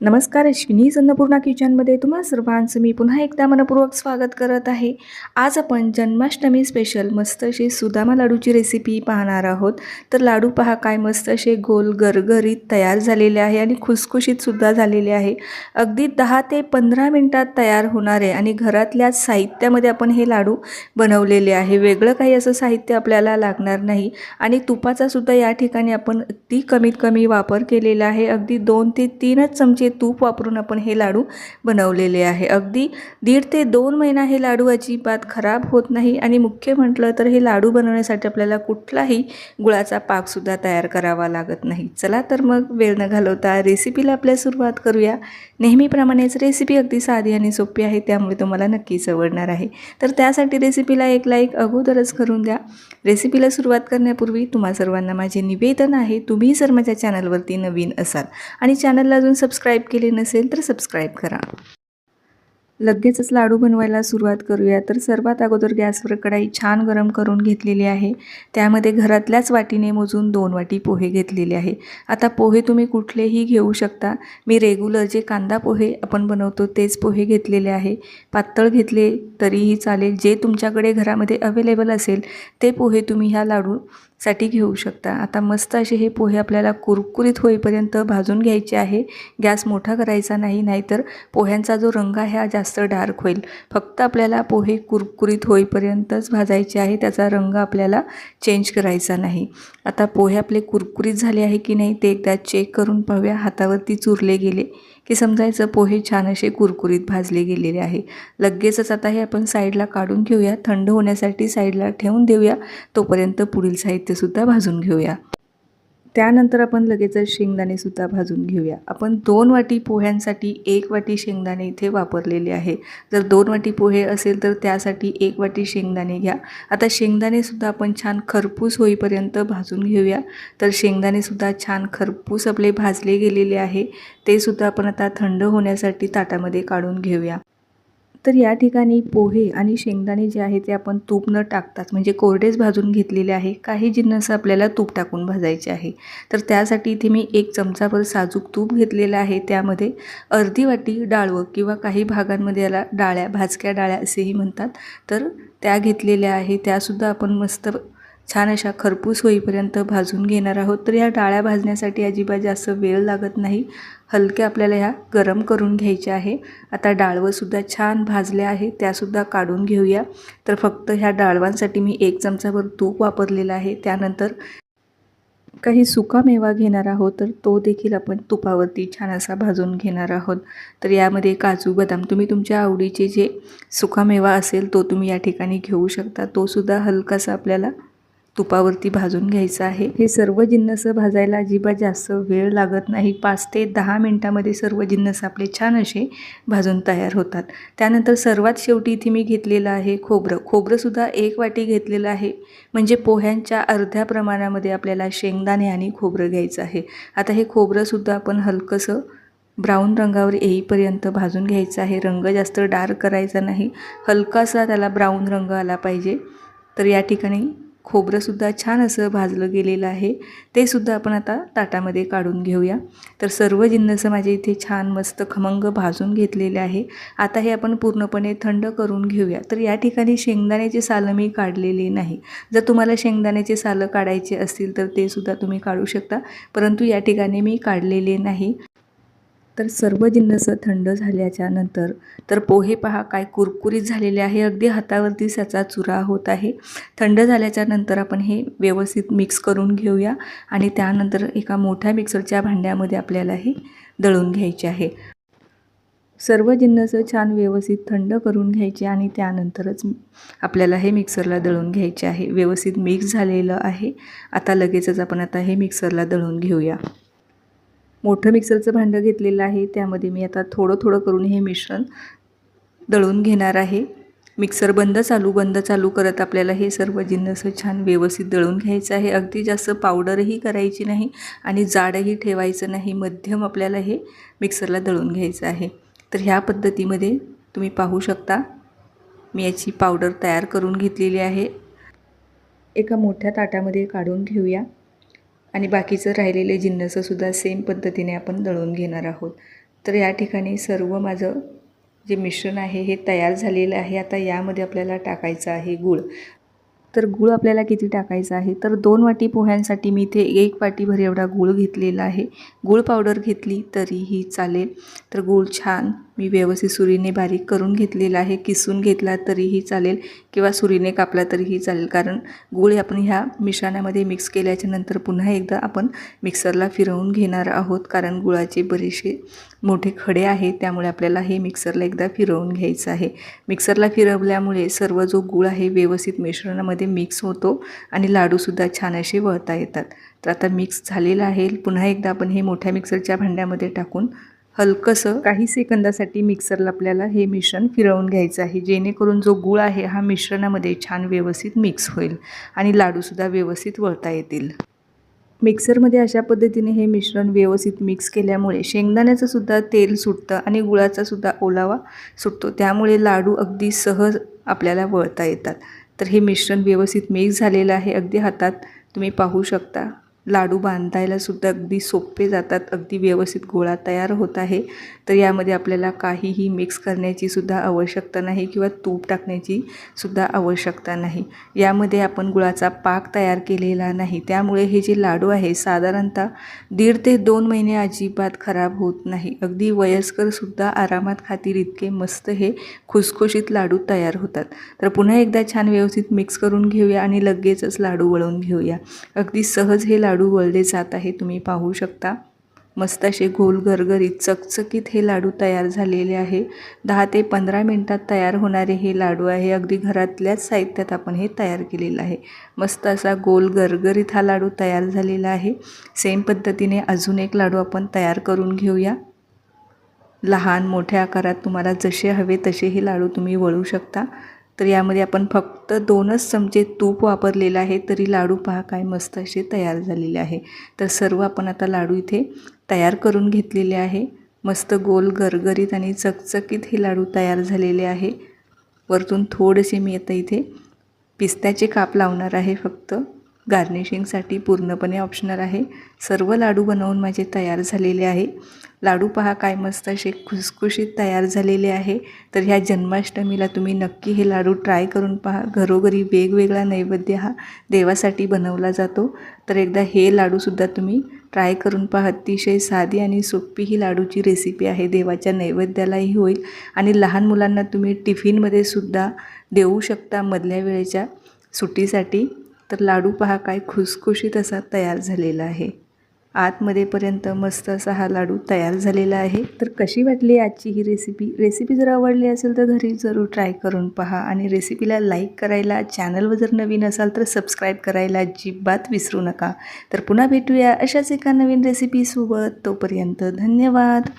नमस्कार अश्विनी अन्नपूर्णा किचनमध्ये तुम्हा सर्वांचं मी पुन्हा एकदा मनपूर्वक स्वागत करत आहे. आज आपण जन्माष्टमी स्पेशल मस्त अशी सुदामा लाडूची रेसिपी पाहणार आहोत. तर लाडू पहा काय मस्त असे गोल गरगरीत तयार झालेले आहे आणि खुसखुशीतसुद्धा झालेले आहे. अगदी दहा ते पंधरा मिनटात तयार होणारे आणि घरातल्या साहित्यामध्ये आपण हे लाडू बनवलेले आहे. वेगळं काही असं साहित्य आपल्याला लागणार नाही आणि तुपाचासुद्धा या ठिकाणी आपण अगदी कमीत कमी वापर केलेला आहे. अगदी दोन ते तीनच चमचे तूप वापरून आपण हे लाडू बनवलेले आहे. अगदी दीड ते दोन महिना हे लाडू अजिबात खराब होत नाही आणि मुख्य म्हटलं तर हे लाडू बनवण्यासाठी आपल्याला कुठलाही गुळाचा पाकसुद्धा तयार करावा लागत नाही. चला तर मग वेळ न घालवता रेसिपीला आपल्या सुरुवात करूया. नेहमीप्रमाणेच रेसिपी अगदी साधी आणि सोपी आहे त्यामुळे तुम्हाला नक्कीच आवडणार आहे. तर त्यासाठी रेसिपीला एक लाईक अगोदरच करून द्या. रेसिपीला सुरुवात करण्यापूर्वी तुम्हा सर्वांना माझे निवेदन आहे तुम्ही जर माझ्या चॅनलवरती नवीन असाल आणि चॅनलला अजून सबस्क्राईब केले नसेल तर सबस्क्राईब करा. लगेचच लाडू बनवायला सुरुवात करूया. तर सर्वात अगोदर गॅसवर कढाई छान गरम करून घेतलेली आहे. त्यामध्ये घरातल्याच वाटीने मोजून दोन वाटी पोहे घेतलेले आहे. आता पोहे तुम्ही कुठलेही घेऊ शकता. मी रेग्युलर जे कांदा पोहे आपण बनवतो तेच पोहे घेतलेले आहे. पातळ घेतले तरीही चालेल. जे तुमच्याकडे घरामध्ये अवेलेबल असेल ते पोहे तुम्ही ह्या लाडू साठी घेऊ शकता. आता मस्त असे हे पोहे आपल्याला कुरकुरीत होईपर्यंत भाजून घ्यायचे आहे. गॅस मोठा करायचा नाही नाहीतर पोह्यांचा जो रंग आहे हा जास्त डार्क होईल. फक्त आपल्याला पोहे कुरकुरीत होईपर्यंतच भाजायचे आहे त्याचा रंग आपल्याला चेंज करायचा नाही. आता पोहे आपले कुरकुरीत झाले आहे की नाही ते एकदा चेक करून पाहूया. हातावरती चुरले गेले. की समजायचं पोहे छान असे कुरकुरीत भाजले गेलेले आहे. लगेचच आता हे आपण साईडला काढून घेऊया. थंड होण्यासाठी साईडला ठेवून देऊया. तोपर्यंत पुढील साहित्यसुद्धा भाजून घेऊया. त्यानंतर आपण लगेचच शेंगदाणेसुद्धा भाजून घेऊया. आपण दोन वाटी पोह्यांसाठी एक वाटी शेंगदाणे इथे वापरलेले आहे. जर दोन वाटी पोहे असेल तर त्यासाठी एक वाटी शेंगदाणे घ्या. आता शेंगदाणेसुद्धा आपण छान खरपूस होईपर्यंत भाजून घेऊया. तर शेंगदाणेसुद्धा छान खरपूस आपले भाजले गेलेले आहे. ते सुद्धा आपण आता थंड होण्यासाठी ताटामध्ये काढून घेऊया. तर या ठिकाणी पोहे आणि शेंगदाणे जे आहे ते आपण तूप न टाकताच म्हणजे कोरडेच भाजून घेतलेले आहे. काही जिन्नस आपल्याला तूप टाकून भाजायचे आहे. तर त्यासाठी इथे मी एक चमचाभर साजूक तूप घेतलेलं आहे. त्यामध्ये अर्धी वाटी डाळवं किंवा काही भागांमध्ये याला डाळ्या भाजक्या डाळ्या असेही म्हणतात. तर त्या घेतलेल्या आहे. त्यासुद्धा आपण मस्त छान अशा खरपूस होईपर्यंत भाजून घेणार आहोत. तर या डाळ्या भाजण्यासाठी अजिबात जास्त वेळ लागत नाही. हलक्या आपल्याला ह्या गरम करून घ्यायच्या आहे. आता डाळवंसुद्धा छान भाजले आहे. त्यासुद्धा काढून घेऊया. तर फक्त ह्या डाळवांसाठी मी एक चमचाभर तूप वापरलेलं आहे. त्यानंतर काही सुका मेवा घेणार आहोत. तर तो देखील आपण तुपावरती छान असा भाजून घेणार आहोत. तर यामध्ये काजू बदाम तुम्ही तुमच्या आवडीचे जे सुका मेवा असेल तो तुम्ही या ठिकाणी घेऊ शकता. तोसुद्धा हलकासा आपल्याला तुपावरती भाजून घ्यायचं आहे. हे सर्व जिन्नस भाजायला अजिबात जास्त वेळ लागत नाही. पाच ते दहा मिनटामध्ये सर्व जिन्नस आपले छान असे भाजून तयार होतात. त्यानंतर सर्वात शेवटी इथे मी घेतलेलं आहे खोबरं. खोबरंसुद्धा एक वाटी घेतलेलं आहे. म्हणजे पोह्यांच्या अर्ध्या प्रमाणामध्ये आपल्याला शेंगदाणे आणि खोबरं घ्यायचं आहे. आता हे खोबरंसुद्धा आपण हलकंसं ब्राऊन रंगावर येईपर्यंत भाजून घ्यायचं आहे. रंग जास्त डार्क करायचा नाही. हलकासा त्याला ब्राऊन रंग आला पाहिजे. तर या ठिकाणी खोबरंसुद्धा छान असं भाजलं गेलेलं आहे. ते सुद्धा आपण आता ताटामध्ये काढून घेऊया. तर सर्व जिन्नसं माझे इथे छान मस्त खमंग भाजून घेतलेले आहे. आता हे आपण पूर्णपणे थंड करून घेऊया. तर या ठिकाणी शेंगदाण्याची सालं मी काढलेली नाही. जर तुम्हाला शेंगदाण्याचे सालं काढायचे असतील तर ते सुद्धा तुम्ही काढू शकता. परंतु या ठिकाणी मी काढलेले नाही. तर सर्व जिन्नस थंड झाल्याच्यानंतर तर पोहे पहा काय कुरकुरीत झालेले आहे. अगदी हातावरती त्याचा चुरा होत आहे. थंड झाल्याच्यानंतर आपण हे व्यवस्थित मिक्स करून घेऊया आणि त्यानंतर एका मोठ्या मिक्सरच्या भांड्यामध्ये आपल्याला हे दळून घ्यायचे आहे. सर्व जिन्नस छान व्यवस्थित थंड करून घ्यायचे आणि त्यानंतरच आपल्याला हे मिक्सरला दळून घ्यायचे आहे. व्यवस्थित मिक्स झालेलं आहे. आता लगेचच आपण आता हे मिक्सरला दळून घेऊया. मोठं मिक्सरचं भांडं घेतलेलं आहे. त्यामध्ये मी आता थोडं थोडं करून हे मिश्रण दळून घेणार आहे. मिक्सर बंद चालू बंद चालू करत आपल्याला हे सर्व जिन्नस छान व्यवस्थित दळून घ्यायचं आहे. अगदी जास्त पावडरही करायची नाही आणि जाडही ठेवायचं नाही. मध्यम आपल्याला हे मिक्सरला दळून घ्यायचं आहे. तर ह्या पद्धतीमध्ये तुम्ही पाहू शकता मी याची पावडर तयार करून घेतलेली आहे. एका मोठ्या ताटामध्ये काढून घेऊया. आणि बाकीचं राहिलेले जिन्नसंसुद्धा सेम पद्धतीने आपण दळून घेणार आहोत. तर या ठिकाणी सर्व माझं जे मिश्रण आहे हे तयार झालेलं आहे. आता यामध्ये आपल्याला टाकायचं आहे गूळ. तर गूळ आपल्याला किती टाकायचं आहे? तर दोन वाटी पोह्यांसाठी मी इथे एक वाटीभर एवढा गूळ घेतलेला आहे. गूळ पावडर घेतली तरीही चालेल. तर गूळ छान मी व्यवस्थित सुरीने बारीक करून घेतलेला आहे. किसून घेतला तरीही चालेल किंवा सुरीने कापला तरीही चालेल. कारण गूळ आपण ह्या मिश्रणामध्ये मिक्स केल्याच्यानंतर पुन्हा एकदा आपण मिक्सरला फिरवून घेणार आहोत. कारण गुळाचे बरेचसे मोठे खडे आहेत त्यामुळे आपल्याला हे मिक्सरला एकदा फिरवून घ्यायचं आहे. मिक्सरला फिरवल्यामुळे सर्व जो गूळ आहे व्यवस्थित मिश्रणामध्ये मिक्स होतो आणि लाडूसुद्धा छान असे वळता येतात. तर आता मिक्स झालेलं आहे. पुन्हा एकदा आपण हे मोठ्या मिक्सरच्या भांड्यामध्ये टाकून हलकंसं काही सेकंदासाठी मिक्सरला आपल्याला हे मिश्रण फिरवून घ्यायचं आहे. जेणेकरून जो गूळ आहे हा मिश्रणामध्ये छान व्यवस्थित मिक्स होईल आणि लाडूसुद्धा व्यवस्थित वळता येतील. मिक्सरमध्ये अशा पद्धतीने हे मिश्रण व्यवस्थित मिक्स केल्यामुळे शेंगदाण्याचं सुद्धा तेल सुटतं आणि गुळाचा सुद्धा ओलावा सुटतो. त्यामुळे लाडू अगदी सहज आपल्याला वळता येतात. तर हे मिश्रण व्यवस्थित मिक्स झालेलं आहे. अगदी हातात तुम्ही पाहू शकता. लाडू बांधायला सुद्धा अगदी सोपे जातात अगदी व्यवस्थित गोळा तयार होत आहे. तर यामध्ये आपल्याला काहीही मिक्स करण्याची सुद्धा आवश्यकता नाही किंवा तूप टाकण्याची सुद्धा आवश्यकता नाही. यामध्ये आपण गुळाचा पाक तयार केलेला नाही. त्यामुळे हे जे लाडू आहे साधारणतः दीड ते दोन महिने अजिबात खराब होत नाही. अगदी वयस्करसुद्धा आरामात खातील इतके मस्त हे खुसखुशीत लाडू तयार होतात. तर पुन्हा एकदा छान व्यवस्थित मिक्स करून घेऊया आणि लगेचच लाडू वळवून घेऊया. अगदी सहज हे लाडू लाडू वळले जात आहे तुम्ही पाहू शकता. मस्त असे गोल घरघरीत चकचकीत हे लाडू तयार झालेले आहे. दहा ते पंधरा मिनटात तयार होणारे हे लाडू आहे. अगदी घरातल्याच साहित्यात आपण हे तयार केलेलं आहे. मस्त असा गोल गरगरीत हा लाडू तयार झालेला आहे. सेम पद्धतीने अजून एक लाडू आपण तयार करून घेऊया. लहान मोठ्या आकारात तुम्हाला जसे हवे तसे हे लाडू तुम्ही वळू शकता. तर यामध्ये आपण फक्त दोनच चमचे तूप वापरलेलं आहे तरी लाडू पहा काय मस्त असे तयार झालेले आहे. तर सर्व आपण आता लाडू इथे तयार करून घेतलेले आहे. मस्त गोल गरगरीत आणि चकचकीत हे लाडू तयार झालेले आहे. वरतून थोडेसे मी आता इथे पिस्त्याचे काप लावणार आहे फक्त. गार्निशिंगसाठी पूर्णपणे ऑप्शनल आहे. सर्व लाडू बनवून माझे तयार झालेले आहे. लाडू पहा काय मस्त असे खुसखुशीत तयार झालेले आहे. तर ह्या जन्माष्टमीला तुम्ही नक्की हे लाडू ट्राय करून पहा. घरोघरी वेगवेगळा नैवेद्य हा देवासाठी बनवला जातो. तर एकदा हे लाडूसुद्धा तुम्ही ट्राय करून पहा. अतिशय साधी आणि सोपी ही लाडूची रेसिपी आहे. देवाच्या नैवेद्यालाही होईल. आणि लहान मुलांना तुम्ही टिफिनमध्ये सुद्धा देऊ शकता मधल्या वेळेच्या सुट्टीसाठी. तर लाडू पहा काय खुसखुशीत असा तयार झालेला आहे. आतमध्येपर्यंत मस्त असा हा लाडू तयार झालेला आहे. तर कशी वाटली आजची ही रेसिपी रेसिपी जर आवडली असेल तर घरी जरूर ट्राय करून पहा आणि रेसिपीला लाईक करायला चॅनलवर जर नवीन असाल तर सबस्क्राईब करायला अजिबात विसरू नका. तर पुन्हा भेटूया अशाच एका नवीन रेसिपीसोबत तोपर्यंत धन्यवाद.